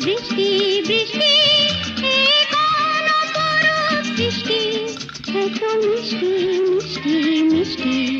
বৃষ্টি বৃষ্টি সৃষ্টি এত মিষ্টি মিষ্টি মিষ্টি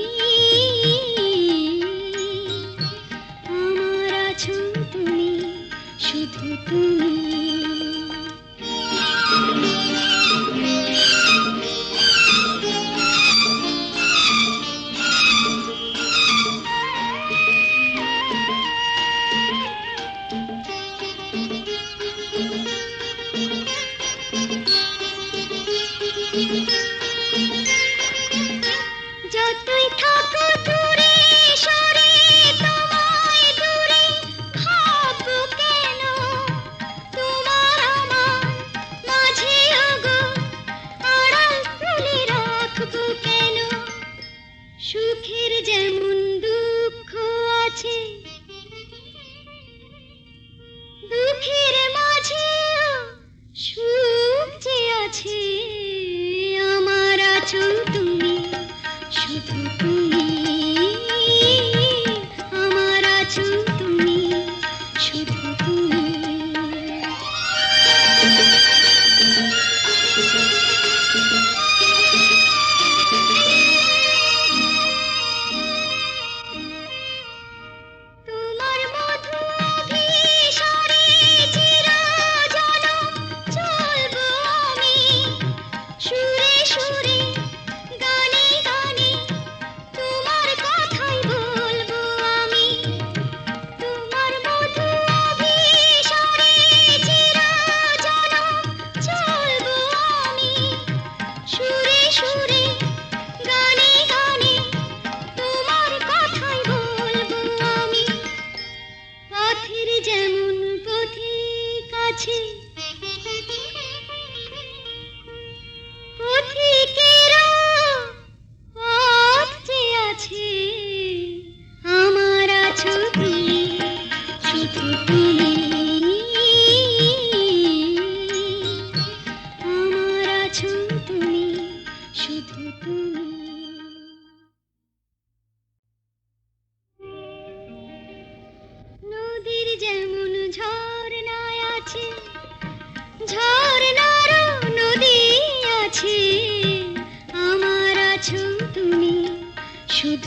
亲。